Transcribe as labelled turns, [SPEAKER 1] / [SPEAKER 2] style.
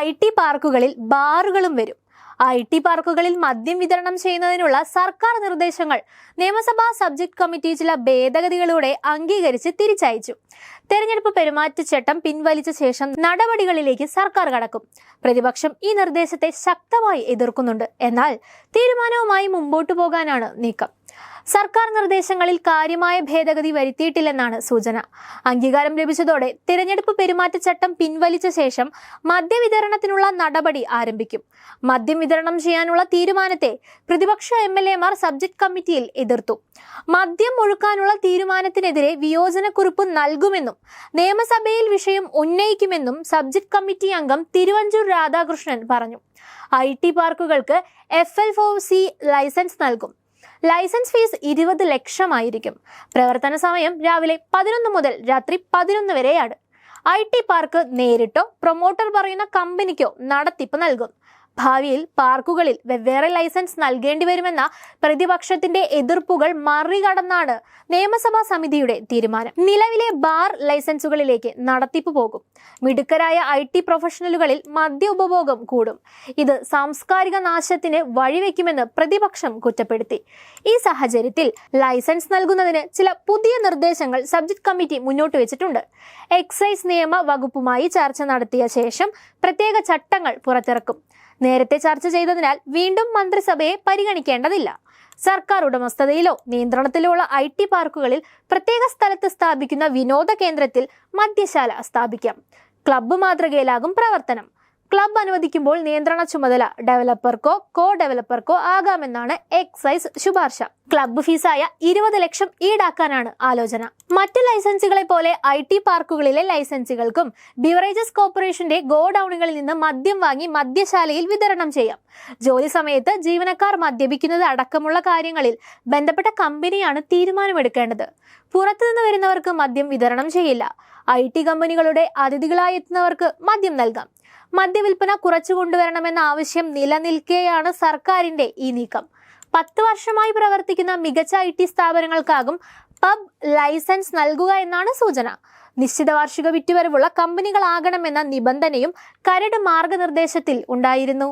[SPEAKER 1] I T പാർക്കുകളിൽ ബാറുകളും വരും. I T പാർക്കുകളിൽ മദ്യം വിതരണം ചെയ്യുന്നതിനുള്ള സർക്കാർ നിർദ്ദേശങ്ങൾ നിയമസഭാ സബ്ജക്ട് കമ്മിറ്റി ചില ഭേദഗതികളിലൂടെ അംഗീകരിച്ച് തിരിച്ചയച്ചു. തെരഞ്ഞെടുപ്പ് പെരുമാറ്റച്ചട്ടം പിൻവലിച്ച ശേഷം നടപടികളിലേക്ക് സർക്കാർ കടക്കും. പ്രതിപക്ഷം ഈ നിർദ്ദേശത്തെ ശക്തമായി എതിർക്കുന്നുണ്ട്. എന്നാൽ തീരുമാനവുമായി മുമ്പോട്ടു പോകാനാണ് നീക്കം. സർക്കാർ നിർദ്ദേശങ്ങളിൽ കാര്യമായ ഭേദഗതി വരുത്തിയിട്ടില്ലെന്നാണ് സൂചന. അംഗീകാരം ലഭിച്ചതോടെ തിരഞ്ഞെടുപ്പ് പെരുമാറ്റച്ചട്ടം പിൻവലിച്ച ശേഷം മദ്യവിതരണത്തിനുള്ള നടപടി ആരംഭിക്കും. മദ്യം വിതരണം ചെയ്യാനുള്ള തീരുമാനത്തെ പ്രതിപക്ഷ എം എൽ എമാർ സബ്ജക്ട് കമ്മിറ്റിയിൽ എതിർത്തു. മദ്യം ഒഴുക്കാനുള്ള തീരുമാനത്തിനെതിരെ വിയോജനക്കുറിപ്പ് നൽകുമെന്നും നിയമസഭയിൽ വിഷയം ഉന്നയിക്കുമെന്നും സബ്ജക്ട് കമ്മിറ്റി അംഗം തിരുവഞ്ചൂർ രാധാകൃഷ്ണൻ പറഞ്ഞു. I T പാർക്കുകൾക്ക് F L four C licence നൽകും. ലൈസൻസ് ഫീസ് ഇരുപത് ലക്ഷമായിരിക്കും. പ്രവർത്തന സമയം രാവിലെ പതിനൊന്ന് മുതൽ രാത്രി പതിനൊന്ന് വരെയാണ്. ഐ ടി പാർക്ക് നേരിട്ടോ പ്രൊമോട്ടർ പറയുന്ന കമ്പനിക്കോ നടത്തിപ്പ് നൽകും. ഭാവിയിൽ പാർക്കുകളിൽ വെവ്വേറെ ലൈസൻസ് നൽകേണ്ടി വരുമെന്ന പ്രതിപക്ഷത്തിന്റെ എതിർപ്പുകൾ മറികടന്നാണ് നിയമസഭാ സമിതിയുടെ തീരുമാനം. നിലവിലെ ബാർ ലൈസൻസുകളിലേക്ക് നടത്തിപ്പ് പോകും. മിടുക്കരായ ഐ ടി പ്രൊഫഷണലുകളിൽ മദ്യ ഉപഭോഗം കൂടും. ഇത് സാംസ്കാരിക നാശത്തിന് വഴിവെക്കുമെന്ന് പ്രതിപക്ഷം കുറ്റപ്പെടുത്തി. ഈ സാഹചര്യത്തിൽ ലൈസൻസ് നൽകുന്നതിന് ചില പുതിയ നിർദ്ദേശങ്ങൾ സബ്ജക്ട് കമ്മിറ്റി മുന്നോട്ട് വെച്ചിട്ടുണ്ട്. എക്സൈസ് നിയമ വകുപ്പുമായി ചർച്ച നടത്തിയ ശേഷം പ്രത്യേക ചട്ടങ്ങൾ പുറത്തിറക്കും. നേരത്തെ ചർച്ച ചെയ്തതിനാൽ വീണ്ടും മന്ത്രിസഭയെ പരിഗണിക്കേണ്ടതില്ല. സർക്കാർ ഉടമസ്ഥതയിലോ നിയന്ത്രണത്തിലോ ഉള്ള ഐ ടി പാർക്കുകളിൽ പ്രത്യേക സ്ഥലത്ത് സ്ഥാപിക്കുന്ന വിനോദ കേന്ദ്രത്തിൽ മദ്യശാല സ്ഥാപിക്കാം. ക്ലബ്ബ് മാതൃകയിലാകും പ്രവർത്തനം. ക്ലബ്ബ് അനുവദിക്കുമ്പോൾ നിയന്ത്രണ ചുമതല ഡെവലപ്പർക്കോ കോ ഡെവലപ്പർക്കോ ആകാമെന്നാണ് എക്സൈസ് ശുപാർശ. ക്ലബ്ബ് ഫീസായ ഇരുപത് ലക്ഷം ഈടാക്കാനാണ് ആലോചന. മറ്റ് ലൈസൻസുകളെ പോലെ ഐ ടി പാർക്കുകളിലെ ലൈസൻസുകൾക്കും ബിവറേജസ് കോർപ്പറേഷന്റെ ഗോഡൌണുകളിൽ നിന്ന് മദ്യം വാങ്ങി മദ്യശാലയിൽ വിതരണം ചെയ്യാം. ജോലി സമയത്ത് ജീവനക്കാർ മദ്യപിക്കുന്നത് അടക്കമുള്ള കാര്യങ്ങളിൽ ബന്ധപ്പെട്ട കമ്പനിയാണ് തീരുമാനമെടുക്കേണ്ടത്. പുറത്തുനിന്ന് വരുന്നവർക്ക് മദ്യം വിതരണം ചെയ്യില്ല. ഐ ടി കമ്പനികളുടെ അതിഥികളായി എത്തുന്നവർക്ക് മദ്യം നൽകാം. മദ്യവിൽപ്പന കുറച്ചു കൊണ്ടുവരണമെന്ന ആവശ്യം നിലനിൽക്കെയാണ് സർക്കാരിന്റെ ഈ നീക്കം. പത്ത് വർഷമായി പ്രവർത്തിക്കുന്ന മികച്ച ഐ ടി സ്ഥാപനങ്ങൾക്കാകും പബ് ലൈസൻസ് നൽകുക എന്നാണ് സൂചന. നിശ്ചിത വാർഷിക വിറ്റുവരവുള്ള കമ്പനികളാകണമെന്ന നിബന്ധനയും കരട് മാർഗനിർദ്ദേശത്തിൽ ഉണ്ടായിരുന്നു.